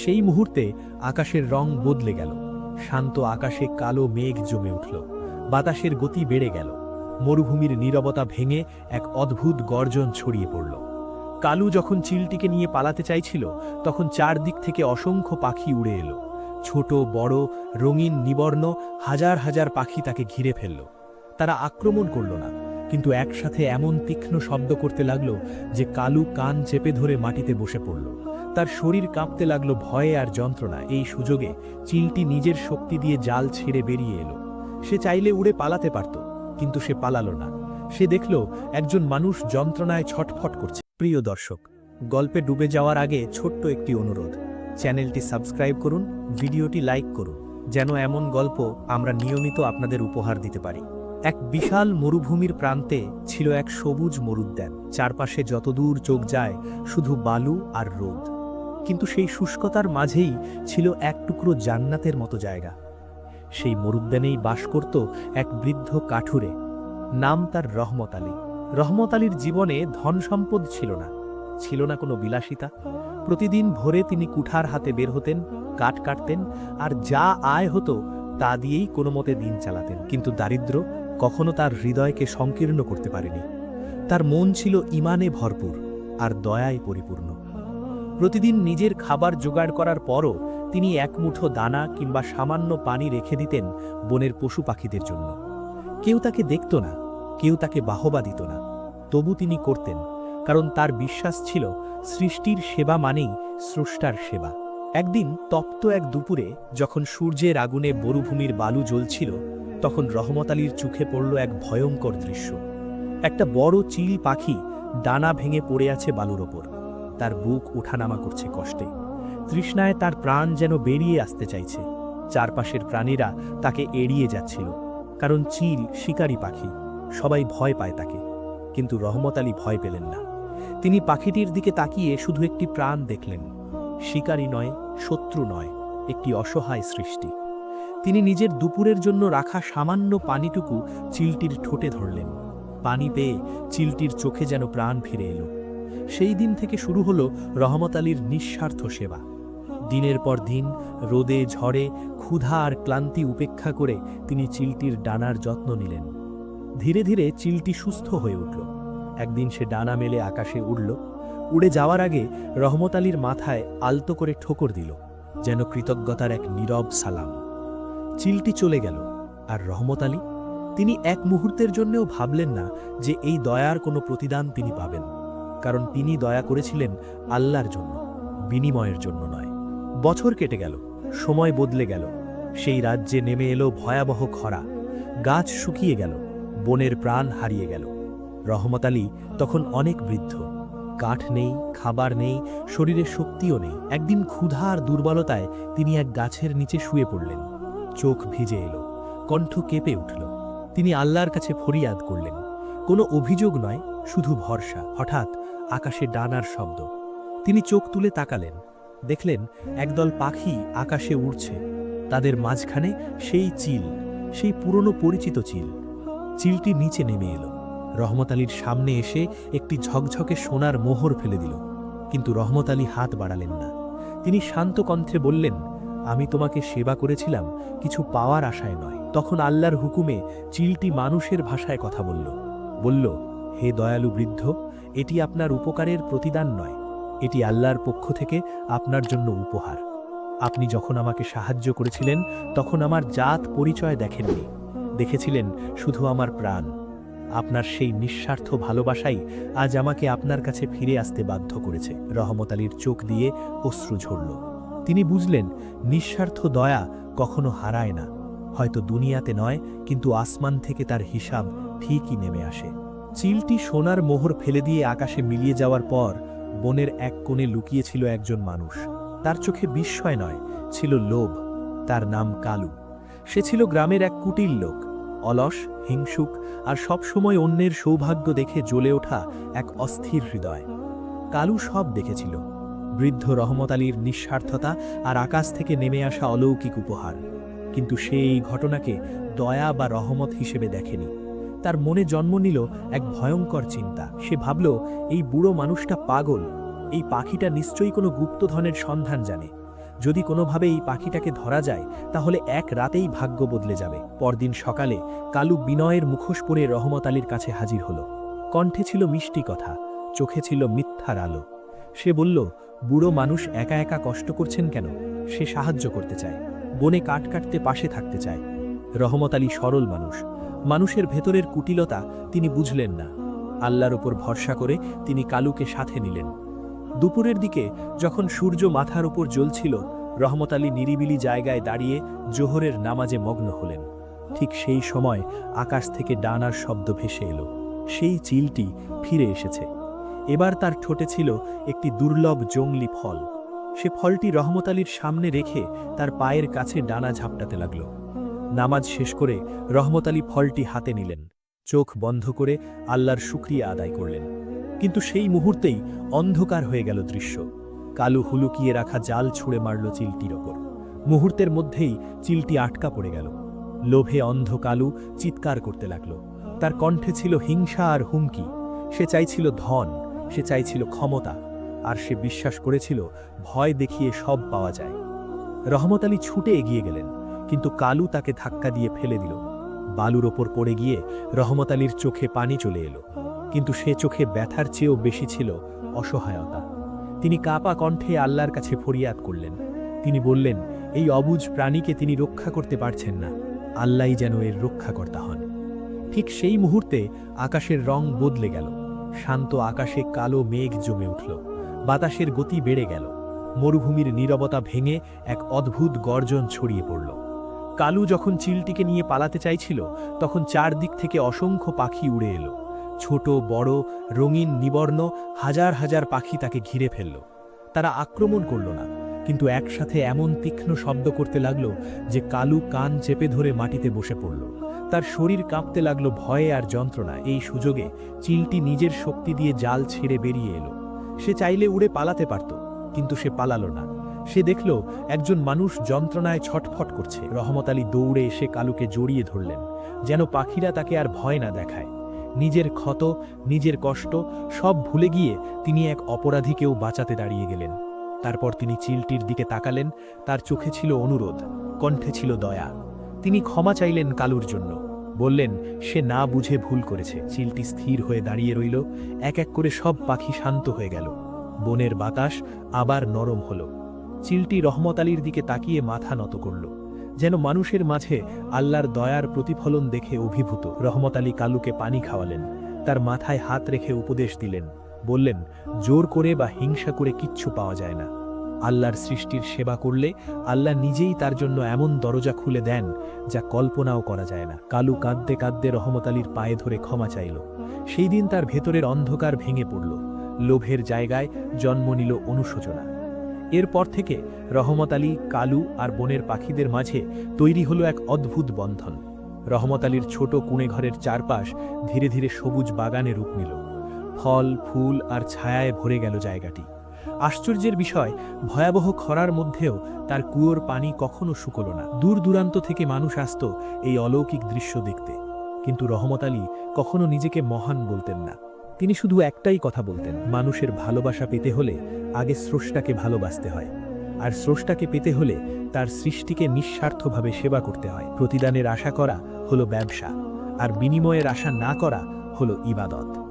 সেই মুহূর্তে আকাশের রং বদলে গেল। শান্ত আকাশে কালো মেঘ জমে উঠল। বাতাসের গতি বেড়ে গেল। মরুভূমির নীরবতা ভেঙে এক অদ্ভুত গর্জন ছড়িয়ে পড়ল। কালু যখন চিলটিকে নিয়ে পালাতে চাইছিল, তখন চারদিক থেকে অসংখ্য পাখি উড়ে এলো। ছোট, বড়, রঙিন, নিবর্ণ হাজার হাজার পাখি তাকে ঘিরে ফেলল। তারা আক্রমণ করল না, কিন্তু একসাথে এমন তীক্ষ্ণ শব্দ করতে লাগল যে কালু কান চেপে ধরে মাটিতে বসে পড়ল। তার শরীর কাঁপতে লাগল ভয়ে আর যন্ত্রণা এই সুযোগে চিলটি নিজের শক্তি দিয়ে জাল ছেড়ে বেরিয়ে এলো। সে চাইলে উড়ে পালাতে পারত, কিন্তু সে পালালো না। সে দেখল একজন মানুষ যন্ত্রণায় ছটফট করছে। প্রিয় দর্শক, গল্পে ডুবে যাওয়ার আগে ছোট্ট একটি অনুরোধ। চ্যানেলটি সাবস্ক্রাইব করুন, ভিডিওটি লাইক করুন, যেন এমন গল্প আমরা নিয়মিত আপনাদের উপহার দিতে পারি। এক বিশাল মরুভূমির প্রান্তে ছিল এক সবুজ মরুদ্যান। চারপাশে যতদূর চোখ যায়, শুধু বালু আর রোদ। কিন্তু সেই শুষ্কতার মাঝেই ছিল এক টুকরো জান্নাতের মতো জায়গা। সেই মরুদ্যানেই বাস করত এক বৃদ্ধ কাঠুরে। নাম তার রহমত আলী। রহমত আলীর জীবনে ধন সম্পদ ছিল না। ছিল না কোনো বিলাসিতা। প্রতিদিন ভোরে তিনি কুঠার হাতে বের হতেন, কাঠ কাটতেন আর যা আয় হতো তা দিয়েই কোনো মতে দিন চালাতেন। কিন্তু দারিদ্র কখনো তার হৃদয়কে সংকীর্ণ করতে পারেনি। তার মন ছিল ইমানে ভরপুর আর দয়ায় পরিপূর্ণ। প্রতিদিন নিজের খাবার জোগাড় করার পরও তিনি এক মুঠো দানা কিংবা সামান্য পানি রেখে দিতেন বনের পশু পাখিদের জন্য। কেউ তাকে দেখত না, কেউ তাকে বাহবা দিত না। তবু তিনি করতেন, কারণ তার বিশ্বাস ছিল সৃষ্টির সেবা মানেই স্রষ্টার সেবা। একদিন তপ্ত এক দুপুরে যখন সূর্যের আগুনে মরুভূমির বালু জ্বলছিল, তখন রহমত আলীর চোখে পড়ল এক ভয়ঙ্কর দৃশ্য। একটা বড় চিল পাখি ডানা ভেঙে পড়ে আছে বালুর ওপর। তার বুক ওঠানামা করছে কষ্টে। তৃষ্ণায় তার প্রাণ যেন বেরিয়ে আসতে চাইছে। চারপাশের প্রাণীরা তাকে এড়িয়ে যাচ্ছিল, কারণ চিল শিকারী পাখি, সবাই ভয় পায় তাকে। কিন্তু রহমত আলী ভয় পেলেন না। তিনি পাখিটির দিকে তাকিয়ে শুধু একটি প্রাণ দেখলেন। শিকারী নয়, শত্রু নয়, একটি অসহায় সৃষ্টি। তিনি নিজের দুপুরের জন্য রাখা সামান্য পানিটুকু চিলটির ঠোঁটে ধরলেন। পানি পেয়ে চিলটির চোখে যেন প্রাণ ফিরে এলো। সেই দিন থেকে শুরু হলো রহমত আলীর নিঃস্বার্থ সেবা। দিনের পর দিন রোদে, ঝড়ে ক্ষুধা আর ক্লান্তি উপেক্ষা করে তিনি চিলটির ডানার যত্ন নিলেন। ধীরে ধীরে চিলটি সুস্থ হয়ে উঠল। একদিন সে ডানা মেলে আকাশে উড়ল। উড়ে যাওয়ার আগে রহমত আলীর মাথায় আলতো করে ঠোকর দিল, যেন কৃতজ্ঞতার এক নীরব সালাম। চিলটি চলে গেল, আর রহমত আলী? তিনি এক মুহূর্তের জন্যও ভাবলেন না যে এই দয়ার কোনো প্রতিদান তিনি পাবেন। কারণ তিনি দয়া করেছিলেন আল্লাহর জন্য, বিনিময়ের জন্য নয়। বছর কেটে গেল, সময় বদলে গেল, সেই রাজ্যে নেমে এলো ভয়াবহ খরা, গাছ শুকিয়ে গেল, বনের প্রাণ হারিয়ে গেল। রহমত আলী তখন অনেক বৃদ্ধ, কাঠ নেই, খাবার নেই, শরীরে শক্তিও নেই। একদিন ক্ষুধা আর দুর্বলতায় তিনি এক গাছের নিচে শুয়ে পড়লেন। চোখ ভিজে এলো, কণ্ঠ কেঁপে উঠল। তিনি আল্লাহর কাছে ফরিয়াদ করলেন, কোনো অভিযোগ নয়, শুধু ভরসা। হঠাৎ আকাশে ডানার শব্দ। তিনি চোখ তুলে তাকালেন। দেখলেন, একদল পাখি আকাশে উড়ছে। তাদের মাঝখানে সেই চিল, সেই পুরনো পরিচিত চিল। চিলটি নিচে নেমে এলো। রহমত আলীর সামনে এসে একটি ঝকঝকে সোনার মোহর ফেলে দিল। কিন্তু রহমত আলী হাত বাড়ালেন না। তিনি শান্ত কণ্ঠে বললেন, আমি তোমাকে সেবা করেছিলাম, কিছু পাওয়ার আশায় নয়। তখন আল্লাহর হুকুমে চিলটি মানুষের ভাষায় কথা বলল। বলল, হে দয়ালু বৃদ্ধ এটি আপনার উপকারের প্রতিদান নয়। এটি আল্লাহর পক্ষ থেকে আপনার জন্য উপহার। আপনি যখন আমাকে সাহায্য করেছিলেন, তখন আমার জাত পরিচয় দেখেননি। দেখেছিলেন শুধু আমার প্রাণ। আপনার সেই নিঃস্বার্থ ভালোবাসাই আজ আমাকে আপনার কাছে ফিরে আসতে বাধ্য করেছে। রহমত আলীর চোখ দিয়ে অশ্রু ঝরল। তিনি বুঝলেন, নিঃস্বার্থ দয়া কখনো হারায় না। হয়তো দুনিয়াতে নয়, কিন্তু আসমান থেকে তার হিসাব ঠিকই নেমে আসে। চিলটি সোনার মোহর ফেলে দিয়ে আকাশে মিলিয়ে যাওয়ার পর বনের এক কোণে লুকিয়েছিল একজন মানুষ। তার চোখে বিস্ময় নয়, ছিল লোভ। তার নাম কালু। সে ছিল গ্রামের এক কুটির লোক। অলস, হিংসুক আর সবসময় অন্যের সৌভাগ্য দেখে জ্বলে ওঠা এক অস্থির হৃদয়। কালু সব দেখেছিল। বৃদ্ধ রহমত আলীর নিঃস্বার্থতা আর আকাশ থেকে নেমে আসা অলৌকিক উপহার। কিন্তু সে এই ঘটনাকে দয়া বা রহমত হিসেবে দেখেনি। তার মনে জন্ম নিল এক ভয়ঙ্কর চিন্তা। সে ভাবল, এই বুড়ো মানুষটা পাগল। এই পাখিটা নিশ্চয়ই কোনো গুপ্তধনের সন্ধান জানে। যদি কোনোভাবে এই পাখিটাকে ধরা যায়, তাহলে এক রাতেই ভাগ্য বদলে যাবে। পরদিন সকালে কালু বিনয়ের মুখোশ পরে রহমত আলীর কাছে হাজির হল। কণ্ঠে ছিল মিষ্টি কথা, চোখে ছিল মিথ্যার আলো। সে বলল, বুড়ো মানুষ একা একা কষ্ট করছেন কেন? সে সাহায্য করতে চায়। বনে কাট কাটতে পাশে থাকতে চায়। রহমত আলী সরল মানুষ। মানুষের ভেতরের কুটিলতা তিনি বুঝলেন না। আল্লাহর উপর ভরসা করে তিনি কালুকে সাথে নিলেন। দুপুরের দিকে যখন সূর্য মাথার উপর জ্বলছিল, রহমত আলী নিরিবিলি জায়গায় দাঁড়িয়ে জোহরের নামাজে মগ্ন হলেন। ঠিক সেই সময় আকাশ থেকে ডানার শব্দ ভেসে এলো। সেই চিলটি ফিরে এসেছে। এবার তার ঠোঁটে ছিল একটি দুর্লভ জংলি ফল। সে ফলটি রহমত আলীর সামনে রেখে তার পায়ের কাছে ডানা ঝাপটাতে লাগল। নামাজ শেষ করে রহমত আলী ফলটি হাতে নিলেন, চোখ বন্ধ করে আল্লাহর শুক্রিয়া আদায় করলেন। কিন্তু সেই মুহূর্তেই অন্ধকার হয়ে গেল দৃশ্য। কালু হুলুকিয়ে রাখা জাল ছুঁড়ে মারল চিলটির ওপর। মুহূর্তের মধ্যেই চিলটি আটকা পড়ে গেল। লোভে অন্ধ কালু চিৎকার করতে লাগল। তার কণ্ঠে ছিল হিংসা আর হুমকি। সে চাইছিল ধন, সে চাইছিল ক্ষমতা, আর সে বিশ্বাস করেছিল ভয় দেখিয়ে সব পাওয়া যায়। রহমত আলী ছুটে এগিয়ে গেলেন। কিন্তু কালু তাকে ধাক্কা দিয়ে ফেলে দিল। বালুর ওপর পড়ে গিয়ে রহমত আলীর চোখে পানি চলে এলো। কিন্তু সে চোখে ব্যথার চেয়েও বেশি ছিল অসহায়তা। তিনি কাপা কণ্ঠে আল্লাহর কাছে ফরিয়াদ করলেন। তিনি বললেন, এই অবুজ প্রাণীকে তিনি রক্ষা করতে পারছেন না। আল্লাহই যেন এর রক্ষাকর্তা হন। ঠিক সেই মুহূর্তে আকাশের রং বদলে গেল। শান্ত আকাশে কালো মেঘ জমে উঠল। বাতাসের গতি বেড়ে গেল। মরুভূমির নীরবতা ভেঙে এক অদ্ভুত গর্জন ছড়িয়ে পড়ল। কালু যখন চিলটিকে নিয়ে পালাতে চাইছিল, তখন চারদিক থেকে অসংখ্য পাখি উড়ে এলো। ছোট, বড়, রঙিন, নিবর্ণ, হাজার হাজার পাখি তাকে ঘিরে ফেলল। তারা আক্রমণ করল না, কিন্তু একসাথে এমন তীক্ষ্ণ শব্দ করতে লাগল যে কালু কান চেপে ধরে মাটিতে বসে পড়ল। তার শরীর কাঁপতে লাগল ভয়ে আর যন্ত্রণা। এই সুযোগে চিলটি নিজের শক্তি দিয়ে জাল ছেড়ে বেরিয়ে এলো। সে চাইলে উড়ে পালাতে পারত, কিন্তু সে পালালো না। সে দেখল একজন মানুষ যন্ত্রণায় ছটফট করছে। রহমত আলী দৌড়ে এসে কালুকে জড়িয়ে ধরলেন, যেন পাখিরা তাকে আর ভয় না দেখায়। নিজের ক্ষত, নিজের কষ্ট সব ভুলে গিয়ে তিনি এক অপরাধীকেও বাঁচাতে দাঁড়িয়ে গেলেন। তারপর তিনি চিলটির দিকে তাকালেন, তার চোখে ছিল অনুরোধ, কণ্ঠে ছিল দয়া। তিনি ক্ষমা চাইলেন কালুর জন্য, বললেন, সে না বুঝে ভুল করেছে। চিলটি স্থির হয়ে দাঁড়িয়ে রইল, এক এক করে সব পাখি শান্ত হয়ে গেল। বনের বাতাস আবার নরম হল। চিলটি রহমত আলীর দিকে তাকিয়ে মাথা নত করল, যেন মানুষের মাঝে আল্লাহর দয়ার প্রতিফলন দেখে অভিভূত। রহমত আলী কালুকে পানি খাওয়ালেন, তার মাথায় হাত রেখে উপদেশ দিলেন, বললেন, জোর করে বা হিংসা করে কিচ্ছু পাওয়া যায় না। আল্লাহর সৃষ্টির সেবা করলে আল্লাহ নিজেই তার জন্য এমন দরজা খুলে দেন যা কল্পনাও করা যায় না। কালু কাঁদতে কাঁদতে রহমত আলীর পায়ে ধরে ক্ষমা চাইল। সেই দিন তার ভেতরের অন্ধকার ভেঙে পড়ল। লোভের জায়গায় জন্ম নিল অনুশোচনা। এরপর থেকে রহমত আলী, কালু আর বনের পাখিদের মাঝে তৈরি হলো এক অদ্ভুত বন্ধন। রহমত আলীর ছোট কুঁড়ে ঘরের চারপাশ ধীরে ধীরে সবুজ বাগানে রূপ নিল। ফল, ফুল আর ছায়ায় ভরে গেল জায়গাটি। আশ্চর্যের বিষয়, ভয়াবহ খরার মধ্যেও তার কুয়োর পানি কখনো শুকল না। দূর দূরান্ত থেকে মানুষ আসত এই অলৌকিক দৃশ্য দেখতে। কিন্তু রহমত আলী কখনো নিজেকে মহান বলতেন না। তিনি শুধু একটাই কথা বলতেন, মানুষের ভালোবাসা পেতে হলে আগে স্রষ্টাকে ভালোবাসতে হয়। আর স্রষ্টাকে পেতে হলে তার সৃষ্টিকে নিঃস্বার্থভাবে সেবা করতে হয়। প্রতিদানের আশা করা হলো ব্যবসা, আর বিনিময়ের আশা না করা হলো ইবাদত।